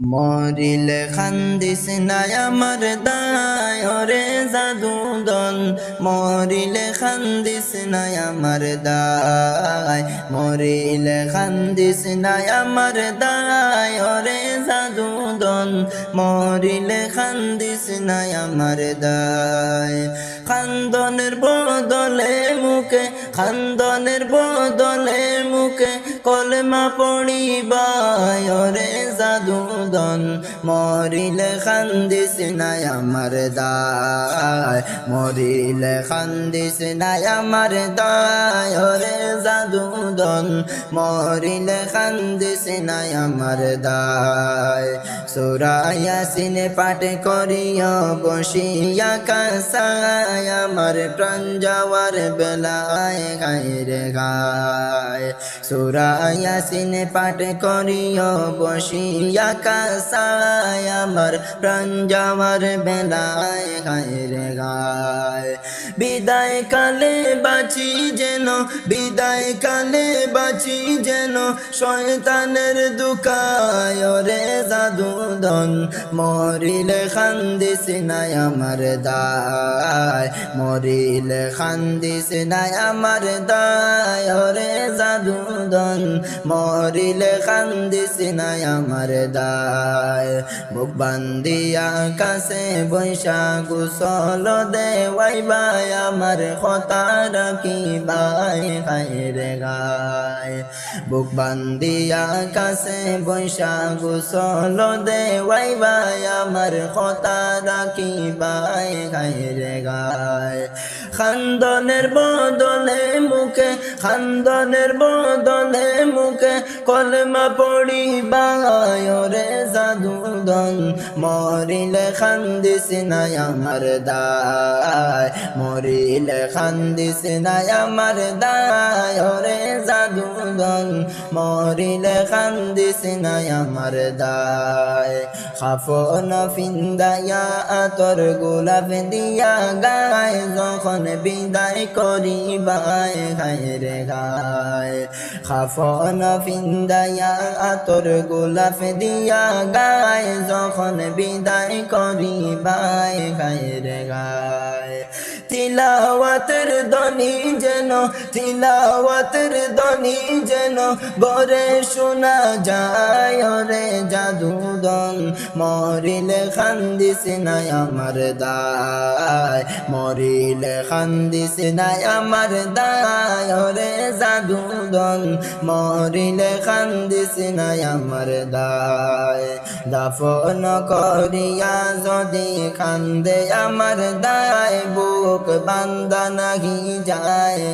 মরিলে খান্দিস নাই আমার দায় রে জাদুদন মরিলে খান্দিস নাই আমার দায়, মরিলে খান্দিস নাই আমার দায় রে জাদুদন মরিলে খান্দিস নাই আমার দায়। খান্দনের বদলে মুখে খান্দনের বদলে মুখে কলমা পড়িবায় রে জাদুদন মরিলে খান্দিস নাই আমার দায়। মরিলে খান্দিস নাই আমার দায়, ওরে জাদুদন। মরিলে খান্দিস নাই আমার দায়। সুরায়াসিন পাঠ করিয়া বসিয়া কাসায় আমার প্রাণ যাওয়ার বেলায় গায়ে গায় সুরায়াসিন পাঠ করিয়া বসিয়া কাসায় আমার প্রাণ যাওয়ার বেলায় গায়ে গায় বিদায় কালে বাঁচি যেন বিদায় কালে বাঁচি যেন শয়তানের দুকায় রে জাদুদন মরিলে খান্দিস নাই আমার দায়। মরিলে খান্দিস নাই আমার দায় রে জাদুদন। মরিলে খান্দিস নাই আমার দায়। বুক বান্দিয়া কাছে বৈশাখ সল দেওয়াই বাই আমার কথা রাখি বাই খাইরে গায়। বুক বান্দিয়া কাছে বৈশাখ সল দেওয়াই বাই আমার কথা রাখি বাই খাইরে গায় খান্দনের বদলে মুখে, খান্দনের বদলে মুখে কলমা পড়ি বায় রে জাদুদন মরিলে খান্দিস নাই আমার দায়, মরিলে খান্দিস নাই আমার দায় রে জাদুদন মরিলে খান্দিস নাই আমার দায়। খাফন ফিন্দায়া আতর গোলাপ দিয়া গায়। যখন বিদায় করি বাই গায়। গায় খাফন ফিন্দায়া আতর গোলাপ দিয়া গায়। যখন বিদায় করি বাই গায় রে গায়। তিলাওয়াতের দনি যেন, তিলাওয়াতের দনি যেন গরে শোনা যায়। রে জাদুদন মরিলে খান্দিস নাই আমার দায়। মরিলে খান্দিস নাই আমার দায়। রে জাদুদন মরিলে খান্দিস নাই আমার দায়। দাফন করিয়া যদি খান্দে আমার দায় বুক বান্দা নাহি যায়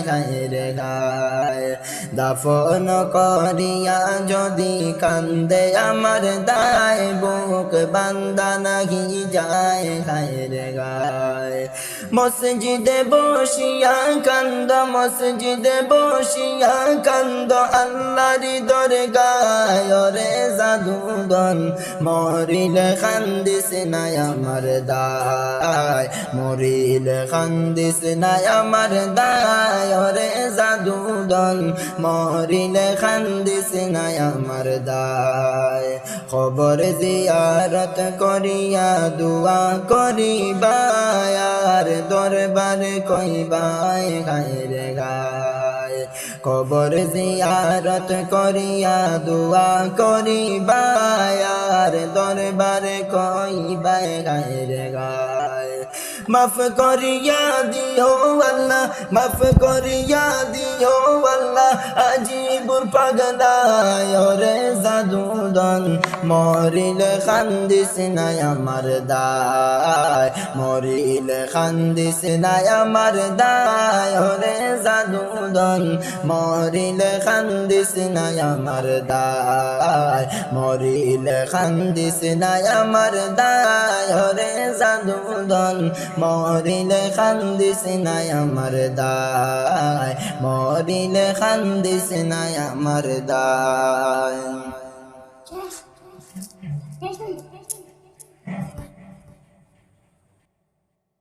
রে গায় দাফন করিয়া যদি কান্দে আমার দায়, বুক বান্দা নাহি যায় রে গায় মসজিদে বসিয়া কান্দ, মসজিদে বসিয়া কান্দ, আল্লাহরি দরে গায় রে জাদুদন মরিলে খান্দিস নাই আমার দায়। মরিলে খান্দিস নাই আমার দায়। রে জাদুদন মরিলে খান্দিস নাই আমার দায়। খবর জিয়ারত করিয়া দুয়া করিবায়, আর দরবার কইবায় গায় গায়। কবর জিয়ারত করিয়া দুয়া করিবায় আর দরবার রে গায়। মাফ করিয়া দিও আল্লাহ, মাফ করিয়া দিও আল্লাহ আজিবুর পাগলায় রে জাদুদন। মরিলে খান্দিস নাই আমার দায়, মরিলে খান্দিস নাই আমার দায় রে জাদুদন মরিলে খান্দিস নাই আমার দায় মরিলে খান্দিস নাই আমার দায় রে জাদুদন মরিলে খান্দিস নাই আমার দায় মরিলে খান্দিস নাই আমার দায়.